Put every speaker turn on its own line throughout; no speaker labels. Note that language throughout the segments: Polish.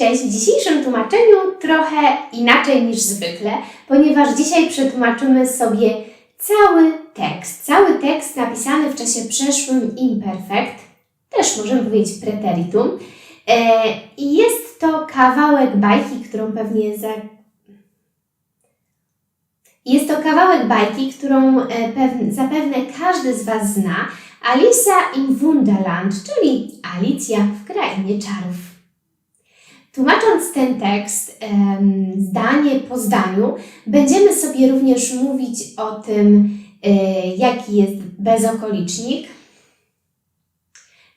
Cześć, w dzisiejszym tłumaczeniu trochę inaczej niż zwykle, ponieważ dzisiaj przetłumaczymy sobie cały tekst. Cały tekst napisany w czasie przeszłym imperfekt, też możemy powiedzieć preteritum. E, I jest to kawałek bajki, którą pewnie za... Jest to kawałek bajki, którą e, pew- zapewne każdy z Was zna. Alisa im Wunderland, czyli Alicja w Krainie Czarów. Tłumacząc ten tekst zdanie po zdaniu, będziemy sobie również mówić o tym, e, jaki jest bezokolicznik.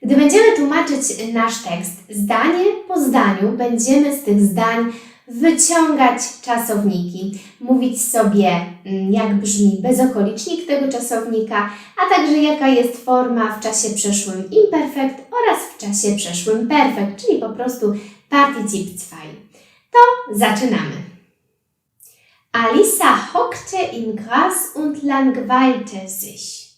Gdy będziemy tłumaczyć nasz tekst zdanie po zdaniu, będziemy z tych zdań wyciągać czasowniki, mówić sobie, mm, jak brzmi bezokolicznik tego czasownika, a także jaka jest forma w czasie przeszłym imperfekt oraz w czasie przeszłym perfekt, czyli po prostu Partizip 2. To zaczynamy. Alisa hockte im Gras und langweilte sich.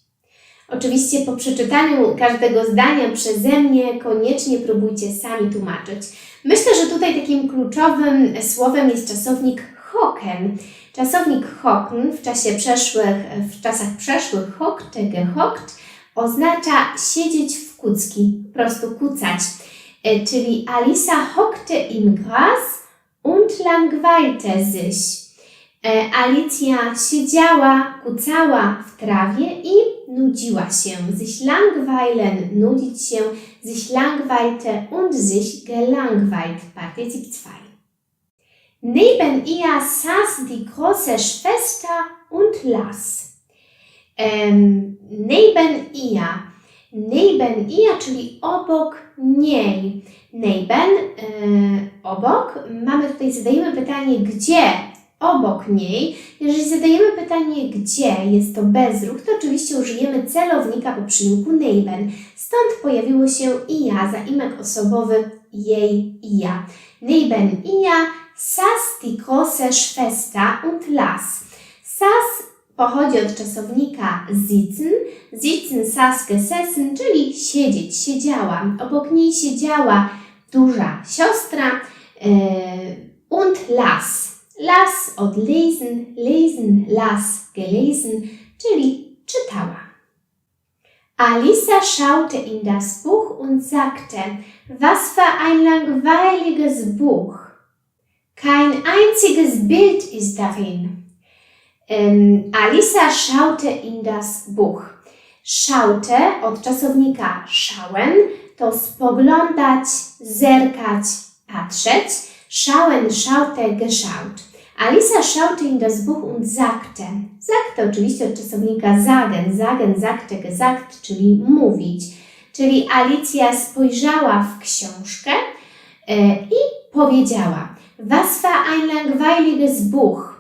Oczywiście po przeczytaniu każdego zdania przeze mnie koniecznie próbujcie sami tłumaczyć. Myślę, że tutaj takim kluczowym słowem jest czasownik hocken. Czasownik hocken w czasie przeszłych, w czasach przeszłych hockte, gehockt oznacza siedzieć w kucki, po prostu kucać. E, Czyli Alisa hockte im Gras und langweilte sich. E, Alicja siedziała, kucała w trawie i nudziła się. Sich langweilen, nudzić się, sich langweilte und sich gelangweilt. Partizip 2. Neben ihr saß die große Schwester und las. Ähm, neben ihr. Neben ihr, czyli obok niej. Neben, e, obok. Mamy tutaj, zadajemy pytanie, gdzie obok niej. Jeżeli zadajemy pytanie, gdzie jest to bezruch, to oczywiście użyjemy celownika po przyimku neben. Stąd pojawiło się i ja, zaimek osobowy jej i ja. Neben ihr saß die große und las. Saß pochodzi od czasownika sitzen. Sitzen, saß, gesessen, czyli siedzieć, siedziała. Obok niej siedziała duża siostra e, und las. Las od lesen, lesen, las, gelesen, czyli czytała. Alisa schaute in das Buch und sagte, was für ein langweiliges Buch. Kein einziges Bild ist darin. Alisa schaute in das Buch. Schaute od czasownika schauen to spoglądać, zerkać, patrzeć. Schauen, schaute, geschaut. Alisa schaute in das Buch und sagte. Sagte oczywiście od czasownika sagen, sagen, sagte, gesagt, czyli mówić. Czyli Alicja spojrzała w książkę e, i powiedziała Was für ein langweiliges Buch.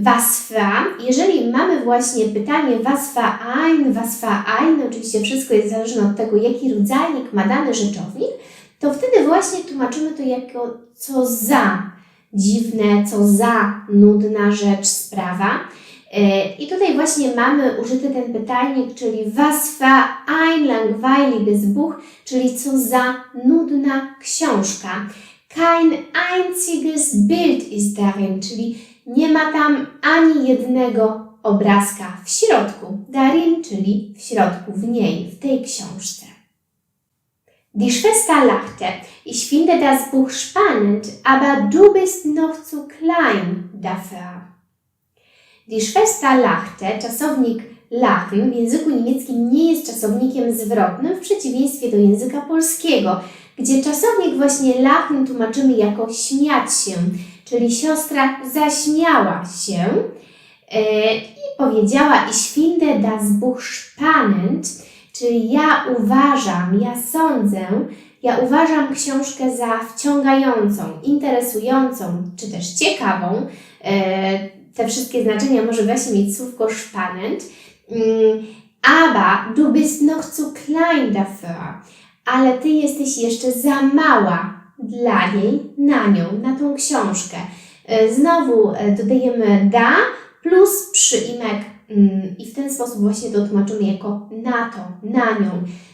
Was für, jeżeli mamy właśnie pytanie was ein, was für ein, oczywiście wszystko jest zależne od tego, jaki rodzajnik ma dany rzeczownik, to wtedy właśnie tłumaczymy to jako co za dziwne, co za nudna rzecz, sprawa. E, I tutaj właśnie mamy użyty ten pytajnik, czyli was für ein langweiliges Buch, czyli co za nudna książka. Kein einziges Bild ist darin, czyli nie ma tam ani jednego obrazka w środku. Darin, czyli w środku, w niej, w tej książce. Die Schwester lachte. Ich finde das Buch spannend, aber du bist noch zu klein dafür. Die Schwester lachte, czasownik lachen w języku niemieckim nie jest czasownikiem zwrotnym w przeciwieństwie do języka polskiego, gdzie czasownik właśnie lachen tłumaczymy jako śmiać się, czyli siostra zaśmiała się e, i powiedziała Ich finde das Buch spannend, czyli ja uważam, ja sądzę, ja uważam książkę za wciągającą, interesującą, czy też ciekawą. E, te wszystkie znaczenia może właśnie mieć słówko spannend. Mm, Aber du bist noch zu klein dafür. Ale ty jesteś jeszcze za mała dla niej, na nią, na tą książkę. E, Znowu e, dodajemy da plus przyimek mm, i w ten sposób właśnie to tłumaczymy jako na to, na nią.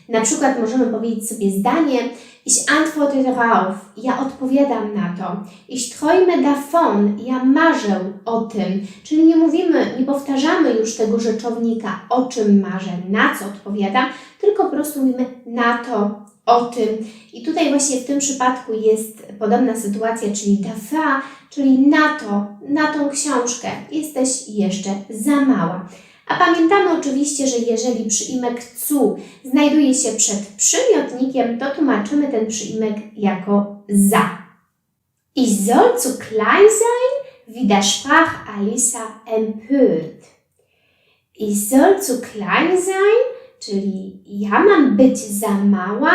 Na przykład możemy powiedzieć sobie zdanie Ich antworte darauf. Ja odpowiadam na to. Ich träume davon. Ja marzę o tym. Czyli nie mówimy, nie powtarzamy już tego rzeczownika, o czym marzę, na co odpowiadam, tylko po prostu mówimy na to, o tym. I tutaj właśnie w tym przypadku jest podobna sytuacja, czyli dafa, czyli na to, na tą książkę jesteś jeszcze za mała. A pamiętamy oczywiście, że jeżeli przyimek cu znajduje się przed przymiotnikiem, to tłumaczymy ten przyimek jako za. Ich soll zu klein sein, widersprach Alisa empört. Ich soll zu klein sein, czyli ja mam być za mała.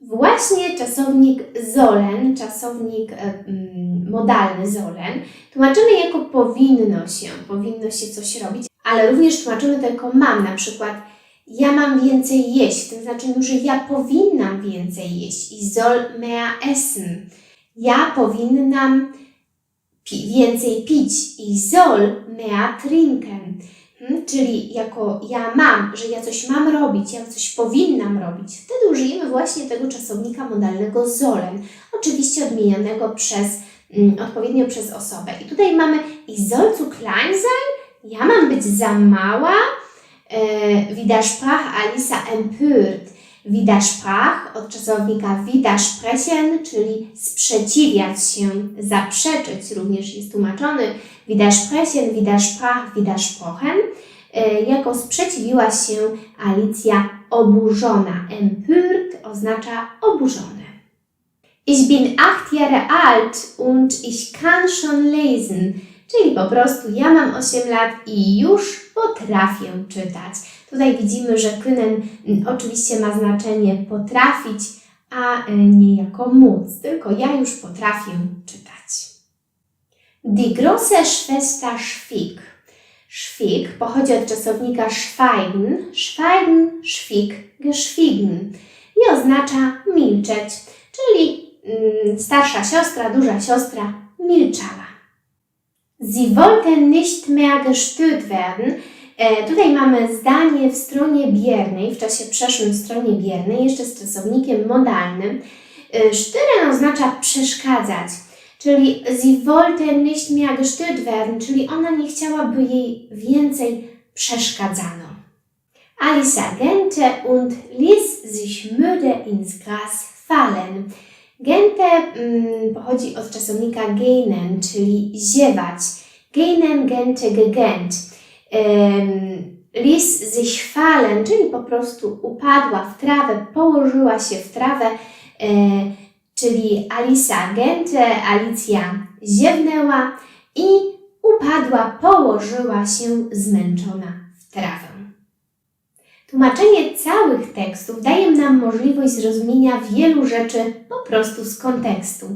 Właśnie czasownik sollen, czasownik e, mm, modalny sollen, tłumaczymy jako powinno się, powinno się coś robić, ale również tłumaczymy to jako mam, na przykład ja mam więcej jeść, w tym znaczeniu, że ja powinnam więcej jeść. Ich soll mehr essen. Ja powinnam pi- więcej pić. Ich soll mehr trinken. Hmm? Czyli jako ja mam, że ja coś mam robić, ja coś powinnam robić. Wtedy użyjemy właśnie tego czasownika modalnego sollen. Oczywiście odmienionego przez, mm, odpowiednio przez osobę. I tutaj mamy ich soll zu klein sein, ja mam być za mała, e, widersprach Alisa empört. Widersprach od czasownika widersprechen, czyli sprzeciwiać się, zaprzeczyć, również jest tłumaczony widersprechen, widersprach, widersprochen. E, Jako sprzeciwiła się Alicja oburzona. Empört oznacza oburzony. Ich bin acht Jahre alt und ich kann schon lesen. Czyli po prostu ja mam 8 lat i już potrafię czytać. Tutaj widzimy, że können mm, oczywiście ma znaczenie potrafić, a y, nie jako móc, tylko ja już potrafię czytać. Die große Schwester schwieg. Schwieg pochodzi od czasownika schweigen, schweigen, schwieg, geschwiegen i oznacza milczeć, czyli mm, starsza siostra, duża siostra milczała. Sie wollte nicht mehr gestört werden. E, tutaj mamy zdanie w stronie biernej, w czasie przeszłym w stronie biernej, jeszcze z czasownikiem modalnym. E, Stören oznacza przeszkadzać, czyli sie wollte nicht mehr gestört werden, czyli ona nie chciałaby jej więcej przeszkadzano. Alisa gähnte und ließ sich müde ins Gras fallen. Gente mm, pochodzi od czasownika gähnen, czyli ziewać. Gähnen, gente, gegähnt. Um, ließ sich fallen, czyli po prostu upadła w trawę, położyła się w trawę, e, czyli Alisa gente, Alicja ziewnęła i upadła, położyła się zmęczona w trawę. Tłumaczenie całych tekstów daje nam możliwość zrozumienia wielu rzeczy po prostu z kontekstu.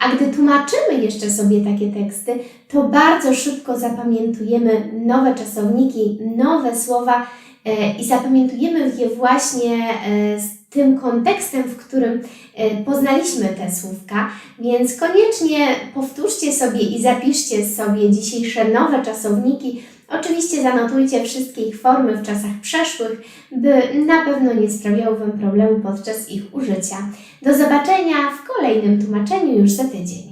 A gdy tłumaczymy jeszcze sobie takie teksty, to bardzo szybko zapamiętujemy nowe czasowniki, nowe słowa e, i zapamiętujemy je właśnie e, z tym kontekstem, w którym e, poznaliśmy te słówka, więc koniecznie powtórzcie sobie i zapiszcie sobie dzisiejsze nowe czasowniki. Oczywiście zanotujcie wszystkie ich formy w czasach przeszłych, by na pewno nie sprawiały Wam problemu podczas ich użycia. Do zobaczenia w kolejnym tłumaczeniu już za tydzień.